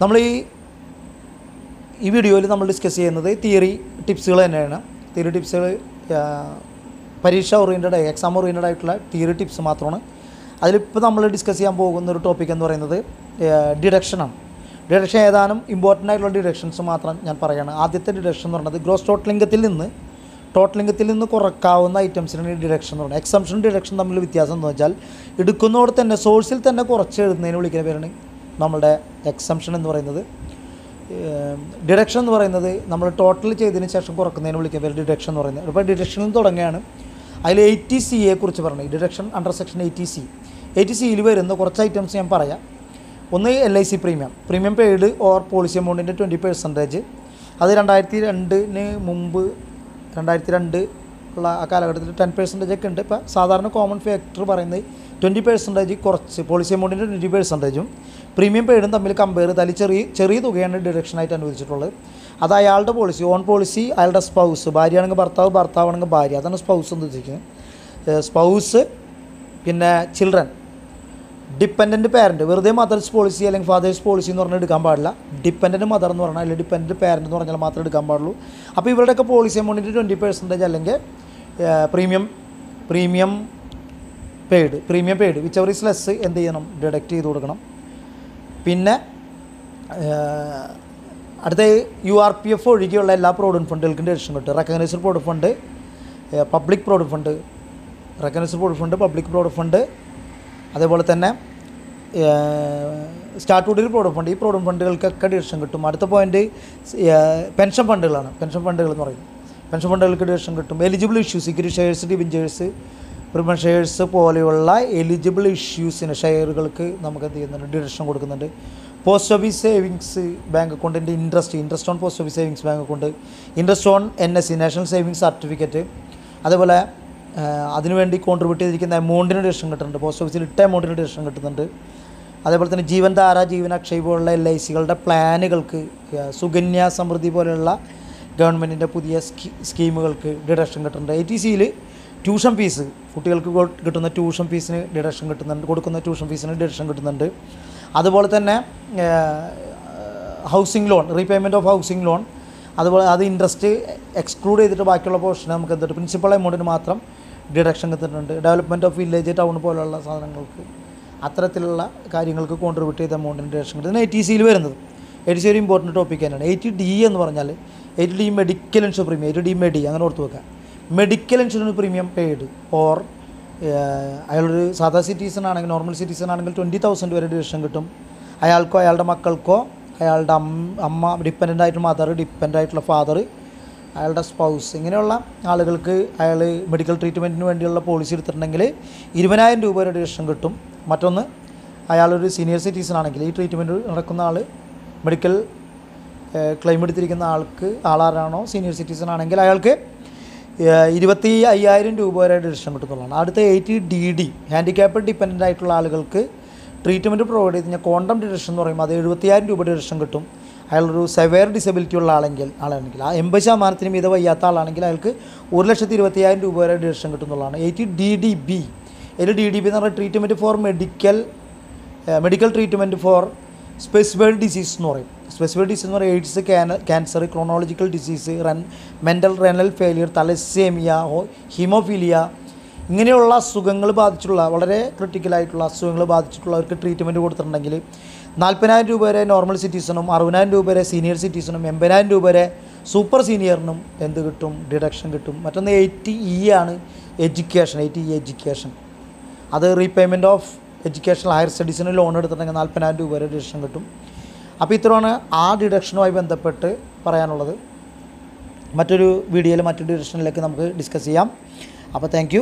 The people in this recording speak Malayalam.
നമ്മൾ ഈ ഈ വീഡിയോയിൽ നമ്മൾ ഡിസ്കസ് ചെയ്യുന്നത് തിയറി ടിപ്സുകൾ തന്നെയാണ്. തിയറി ടിപ്സുകൾ പരീക്ഷ ഓറിയന്റഡ് എക്സാം ഓറിയന്റഡ് ആയിട്ടുള്ള തിയറി ടിപ്സ് മാത്രമാണ്. അതിലിപ്പോൾ നമ്മൾ ഡിസ്കസ് ചെയ്യാൻ പോകുന്ന ഒരു ടോപ്പിക് എന്ന് പറയുന്നത് ഡിഡക്ഷനാണ് ഡിഡക്ഷൻ ഏതാനും ഇമ്പോർട്ടന്റ് ആയിട്ടുള്ള ഡിഡക്ഷൻസ് മാത്രം ഞാൻ പറയുകയാണ് ആദ്യത്തെ ഡിഡക്ഷൻ എന്ന് പറയുന്നത് ഗ്രോസ് ടോട്ടലിംഗത്തിൽ നിന്ന് ടോട്ടലിംഗത്തിൽ നിന്ന് കുറക്കാവുന്ന ഐറ്റംസിനാണ് ഡിഡക്ഷൻ എന്ന് പറയുന്നത്. എക്സംഷൻ ഡിഡക്ഷൻ തമ്മിൽ വ്യത്യാസം എന്ന് വെച്ചാൽ എടുക്കുന്നതോടെ തന്നെ സോഴ്സിൽ തന്നെ കുറച്ച് എഴുതുന്നതിന് വിളിക്കുന്ന പേരാണ് നമ്മുടെ എക്സംഷൻ എന്ന് പറയുന്നത് ഡിഡക്ഷൻ എന്ന് പറയുന്നത് നമ്മൾ ടോട്ടൽ ചെയ്തതിന് ശേഷം കുറക്കുന്നതിന് വിളിക്കാൻ പേര് ഡിഡക്ഷൻ എന്ന് പറയുന്നത്. ഇപ്പോൾ ഡിഡക്ഷനിൽ നിന്ന് തുടങ്ങുകയാണ്. അതിൽ എയ്റ്റി സിയെ കുറിച്ച് പറഞ്ഞു. Deduction under section eighty C eighty സിയിൽ വരുന്ന കുറച്ച് ഐറ്റംസ് ഞാൻ പറയാം. ഒന്ന് L I C premium premium paid or policy എമൗണ്ടിന്റെ twenty percentage അത് രണ്ടായിരത്തി രണ്ടിന് മുമ്പ് രണ്ടായിരത്തി രണ്ട് ഉള്ള ആ കാലഘട്ടത്തിൽ ടെൻ പെർസെന്റേജ് ഒക്കെ ഉണ്ട്. ഇപ്പോൾ സാധാരണ കോമൺ ഫാക്ടർ പറയുന്നത് ട്വന്റി പെർസെന്റേജ് കുറച്ച് പോളിസി എമൗണ്ടിന്റെ ട്വന്റി പെർസെന്റേജും പ്രീമിയം പെയ്ഡും തമ്മിൽ കമ്പയർ ചെയ്താൽ ചെറിയ ചെറിയ തുകയാണ് ഡിഡക്ഷനായിട്ട് അനുവദിച്ചിട്ടുള്ളത്. അത് അയാളുടെ പോളിസി ഓൺ പോളിസി അയാളുടെ സ്പൗസ് ഭാര്യയാണെങ്കിൽ ഭർത്താവ് ഭർത്താവാണെങ്കിൽ ഭാര്യ അതാണ് സ്പൗസ് എന്ന് ഉദ്ദേശിക്കുന്നത്. സ്പൗസ് പിന്നെ ചിൽഡ്രൻ ഡിപ്പെൻഡന്റ് പാരന്റ് വെറുതെ മദേഴ്സ് പോളിസി അല്ലെങ്കിൽ ഫാദേഴ്സ് പോളിസി എന്ന് പറഞ്ഞാൽ എടുക്കാൻ പാടില്ല. ഡിപ്പെൻഡന്റ് മദർ എന്ന് പറഞ്ഞാൽ അല്ലെങ്കിൽ ഡിപ്പെൻഡന്റ് പാരന്റ് എന്ന് പറഞ്ഞാൽ മാത്രമേ എടുക്കാൻ പാടുള്ളൂ. അപ്പോൾ ഇവരുടെയൊക്കെ പോളിസി എമൗണ്ടിന്റെ ട്വന്റി പെർസെന്റേജ് അല്ലെങ്കിൽ premium premium paid premium paid whichever is less എന്ത് ചെയ്യണം? ഡിഡക്റ്റ് ചെയ്ത് കൊടുക്കണം. പിന്നെ അടുത്ത യു ആർ പി എഫ് ഒഴികെയുള്ള എല്ലാ പ്രോവിഡന്റ് ഫണ്ടുകൾക്കും ഡിഡക്ഷൻ കിട്ടും. Recognised provident fund public provident fund recognised provident fund public provident fund അതേപോലെ തന്നെ സ്റ്റാറ്റ്യൂട്ടറി പ്രോഡക്റ്റ് ഫണ്ട് ഈ പ്രോഡക്റ്റ് ഫണ്ടുകൾക്കൊക്കെ ഡിവിഷൻ കിട്ടും. അടുത്ത പോയിന്റ് പെൻഷൻ ഫണ്ടുകളാണ് പെൻഷൻ ഫണ്ടുകൾ എന്ന് പറയും. പെൻഷൻ ഫണ്ടുകൾക്ക് ഡിവിഷൻ കിട്ടും. Eligible issues equity shares debentures പ്രിമൺ shares പോലെയുള്ള എലിജിബിൾ ഇഷ്യൂസിന് ഷെയറുകൾക്ക് നമുക്ക് എന്ത് ചെയ്യുന്നുണ്ട്? ഡിഡക്ഷൻ കൊടുക്കുന്നുണ്ട്. പോസ്റ്റ് ഓഫീസ് സേവിങ്സ് ബാങ്ക് അക്കൗണ്ടിന്റെ interest interest on post office savings bank account interest on N S C national savings certificate അതേപോലെ അതിനുവേണ്ടി കോൺട്രിബ്യൂട്ട് ചെയ്തിരിക്കുന്ന എമൗണ്ടിന് ഡിഡക്ഷൻ കിട്ടുന്നുണ്ട്. പോസ്റ്റ് ഓഫീസിൽ ഇട്ട എമൗണ്ടിന് ഡിഡക്ഷൻ കിട്ടുന്നുണ്ട്. അതേപോലെ തന്നെ ജീവൻ ധാര ജീവൻ അക്ഷയ് പോലുള്ള എൽ ഐ സികളുടെ പ്ലാനുകൾക്ക് സുകന്യ സമൃദ്ധി പോലെയുള്ള ഗവൺമെന്റിന്റെ പുതിയ സ്കീ സ്കീമുകൾക്ക് ഡിഡക്ഷൻ കിട്ടുന്നുണ്ട്. എ ടി സിയിൽ ട്യൂഷൻ ഫീസ് കുട്ടികൾക്ക് കിട്ടുന്ന ട്യൂഷൻ ഫീസിന് ഡിഡക്ഷൻ കിട്ടുന്നുണ്ട്. കൊടുക്കുന്ന ട്യൂഷൻ ഫീസിന് ഡിഡക്ഷൻ കിട്ടുന്നുണ്ട്. അതുപോലെ തന്നെ housing loan repayment of housing loan അതുപോലെ അത് ഇൻട്രസ്റ്റ് എക്സ്ക്ലൂഡ് ചെയ്തിട്ട് ബാക്കിയുള്ള പോർഷൻ നമുക്ക് എന്തിട്ട്? പ്രിൻസിപ്പൽ എമൗണ്ടിന് മാത്രം ഡിഡക്ഷൻ കിട്ടുന്നുണ്ട് ഡെവലപ്മെന്റ് ഓഫ് വില്ലേജ് ടൗൺ പോലുള്ള സാധനങ്ങൾക്ക് അത്തരത്തിലുള്ള കാര്യങ്ങൾക്ക് കോൺട്രിബ്യൂട്ട് ചെയ്ത എമൗണ്ടിന് ഡിഡക്ഷൻ കിട്ടുന്നത് എ ടി സിയിൽ വരുന്നത്. എ ടി സി ഒരു ഇമ്പോർട്ടന്റ് ടോപ്പിക് തന്നെയാണ്. എ ടി ഡി എന്ന് പറഞ്ഞാൽ A T D medical insurance premium A T D മെഡി അങ്ങനെ ഓർത്ത് വെക്കുക medical insurance premium paid or അയാളൊരു സാധാ സിറ്റിസൺ ആണെങ്കിൽ നോർമൽ സിറ്റിസൺ ആണെങ്കിൽ ട്വന്റി തൗസൻഡ് വരെ ഡിഡക്ഷൻ കിട്ടും. അയാൾക്കോ അയാളുടെ മക്കൾക്കോ അയാളുടെ അമ്മ അമ്മ ആയിട്ട് മദർ ഡിപ്പെൻഡ് ആയിട്ടുള്ള ഫാദർ അയാളുടെ സ്പൗസ് ഇങ്ങനെയുള്ള ആളുകൾക്ക് അയാൾ മെഡിക്കൽ ട്രീറ്റ്മെന്റിന് വേണ്ടിയുള്ള പോളിസി എടുത്തിട്ടുണ്ടെങ്കിൽ ഇരുപതിനായിരം രൂപ വരെ ഡിഡക്ഷൻ കിട്ടും. മറ്റൊന്ന് അയാളൊരു സീനിയർ സിറ്റിസൺ ആണെങ്കിൽ ഈ ട്രീറ്റ്മെന്റ് നടക്കുന്ന ആൾ മെഡിക്കൽ ക്ലെയിം എടുത്തിരിക്കുന്ന ആൾക്ക് ആളാരാണോ സീനിയർ സിറ്റിസൺ ആണെങ്കിൽ അയാൾക്ക് ഇരുപത്തി അയ്യായിരം രൂപ വരെ ഡിഡക്ഷൻ കിട്ടുന്നതാണ് അടുത്ത eighty D D handicap dependent ആയിട്ടുള്ള ആളുകൾക്ക് ട്രീറ്റ്മെന്റ് പ്രൊവൈഡ് ചെയ്ത് കഴിഞ്ഞാൽ കോണ്ടം ഡിഡക്ഷൻ എന്ന് പറയുമ്പോൾ അത് എഴുപത്തിയായിരം രൂപ ഡിഡക്ഷൻ കിട്ടും. അയാളൊരു സെവയർ ഡിസബിലിറ്റി ഉള്ള ആളെങ്കിൽ ആളാണെങ്കിൽ. ആ എൺപത് ശതമാനത്തിന് മീത വയ്യാത്ത ആളാണെങ്കിൽ അയാൾക്ക് ഒരു ലക്ഷത്തി ഇരുപത്തിയായിരം രൂപ വരെ ഡിഡക്ഷൻ കിട്ടുന്നുള്ളതാണ് എയ്റ്റി ഡി ഡി ബി ഇതിൽ ഡി ഡി ബി എന്ന് പറഞ്ഞാൽ treatment for medical medical treatment for specified disease എന്ന് പറയും. സ്പെസിഫൈഡ് ഡിസീസ് എന്ന് പറയുന്നത് AIDS cancer chronological disease run mental renal failure thalassaemia haemophilia ഇങ്ങനെയുള്ള അസുഖങ്ങൾ ബാധിച്ചിട്ടുള്ള വളരെ ക്രിട്ടിക്കലായിട്ടുള്ള അസുഖങ്ങൾ ബാധിച്ചിട്ടുള്ളവർക്ക് ട്രീറ്റ്മെന്റ് കൊടുത്തിട്ടുണ്ടെങ്കിൽ നാൽപ്പതിനായിരം രൂപ വരെ നോർമൽ സിറ്റിസണും അറുപതിനായിരം രൂപ വരെ സീനിയർ സിറ്റിസണും എൺപതിനായിരം രൂപ വരെ സൂപ്പർ സീനിയറിനും എന്ത് കിട്ടും? ഡിഡക്ഷൻ കിട്ടും. മറ്റൊന്ന് എയ്റ്റ് ഇ ആണ് എഡ്യൂക്കേഷൻ എയ്റ്റ് ഇ എഡ്യൂക്കേഷൻ അത് റീപേയ്മെന്റ് ഓഫ് എഡ്യൂക്കേഷൻ ഹയർ സ്റ്റഡീസിന് ലോൺ എടുത്തിട്ടുണ്ടെങ്കിൽ നാൽപ്പതിനായിരം രൂപ വരെ ഡിഡക്ഷൻ കിട്ടും. അപ്പോൾ ഇത്രയാണ് ആ ഡിഡക്ഷനുമായി ബന്ധപ്പെട്ട് പറയാനുള്ളത്. മറ്റൊരു വീഡിയോയിൽ മറ്റൊരു ഡിഡക്ഷനിലേക്ക് നമുക്ക് ഡിസ്കസ് ചെയ്യാം. അപ്പോൾ താങ്ക്